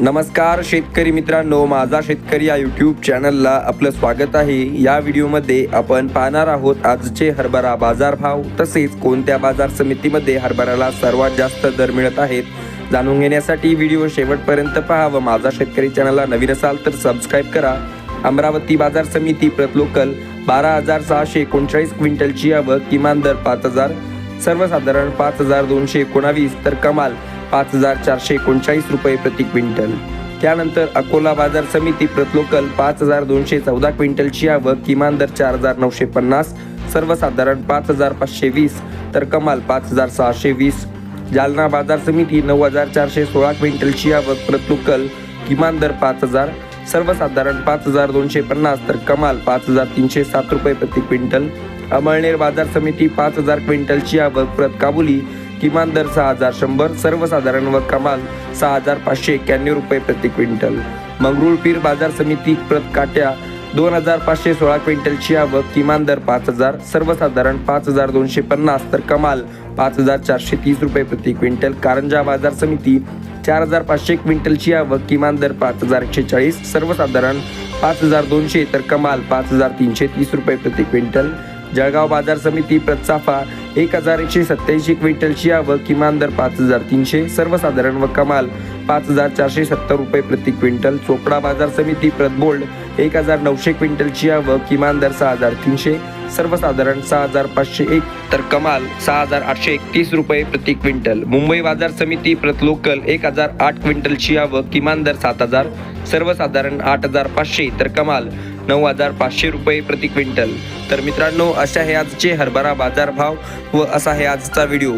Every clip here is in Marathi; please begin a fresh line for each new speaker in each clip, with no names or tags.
नमस्कार शेतकरी मित्रांनो माझा शेतकरी या यूट्यूब चॅनलला आपलं स्वागत आहे. या व्हिडिओमध्ये आपण पाहणार आहोत आजचे हरभरा बाजारभाव तसेच कोणत्या बाजार समितीमध्ये हरभऱ्याला सर्वात जास्त दर मिळत आहेत जाणून घेण्यासाठी व्हिडिओ शेवटपर्यंत पहा व माझा शेतकरी चॅनलला नवीन असाल तर सबस्क्राईब करा. अमरावती बाजार समिती प्रतलोकल बारा हजार सहाशे एकोणचाळीस क्विंटलची आवक किमान दर पाच हजार सर्वसाधारण पाच हजार दोनशे एकोणावीस तर कमाल पाच हजार चारशे एकोणचाळीस रुपये प्रति क्विंटल. त्यानंतर अकोला बाजार समिती प्रत लोकल पाच हजार दोनशे चौदा क्विंटलची आवक किमान दर चार हजार नऊशे पन्नास सर्वसाधारण पाच हजार पाचशे वीस तर कमाल पाच हजार सहाशे वीस. जालना बाजार समिती नऊ हजार चारशे सोळा क्विंटलची आवक प्रतलोकल किमान दर पाच हजार सर्वसाधारण पाच हजार दोनशे पन्नास तर कमाल पाच हजार तीनशे सात रुपये प्रति क्विंटल. अमळनेर बाजार समिती पाच हजार क्विंटलची आवक प्रत काबुली किमान दर सहा हजार शंभर सर्वसाधारण व कमाल सहा हजार पाचशे एक्क्याण्णव रुपये प्रति क्विंटल. मंगरुळपीर बाजार समिती प्रत काट्या दोन हजार पाचशे सोळा क्विंटलची आवक किमान दर पाच हजार सर्वसाधारण पाच हजार दोनशे पन्नास तर कमाल पाच हजार चारशे तीस रुपये प्रति क्विंटल. कारंजा बाजार समिती चार हजार पाचशे क्विंटलची आवक किमान दर पाच हजार एकशे चाळीस सर्वसाधारण पाच हजार दोनशे तर कमाल पाच हजार तीनशे तीस रुपये प्रति क्विंटल. जळगाव बाजार समिती प्रतसाफा एक हजार एकशे सत्याऐंशी क्विंटलची आवक किमान दर पाच हजार तीनशे सर्वसाधारण व कमाल. पाच हजार चारशे सत्तर रुपये प्रति क्विंटल. चोपडा बाजार समिती प्रतबोल्ड एक हजार नऊशे क्विंटलची आवक किमान दर सहा हजार तीनशे सर्वसाधारण सहा हजार पाचशे एक तर कमाल सहा हजार आठशे एकतीस रुपये प्रति क्विंटल. मुंबई बाजार समिती प्रत लोकल एक हजार आठ क्विंटलची आवक किमान दर सात हजार सर्वसाधारण आठ हजार पाचशे तर कमाल. नऊ हजार पाचशे रुपये प्रति क्विंटल. तर मित्रांनो अशा हे आजचे हरभरा बाजारभाव व असा हे आजचा व्हिडिओ.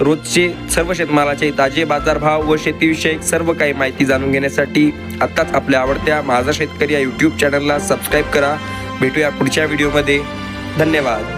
रोजचे सर्व शेतमालाचे ताजे बाजारभाव व शेतीविषयक सर्व काही माहिती जाणून घेण्यासाठी आत्ताच आपल्या आवडत्या माझा शेतकरी या यूट्यूब चॅनलला सबस्क्राईब करा. भेटूया पुढच्या व्हिडिओमध्ये. धन्यवाद.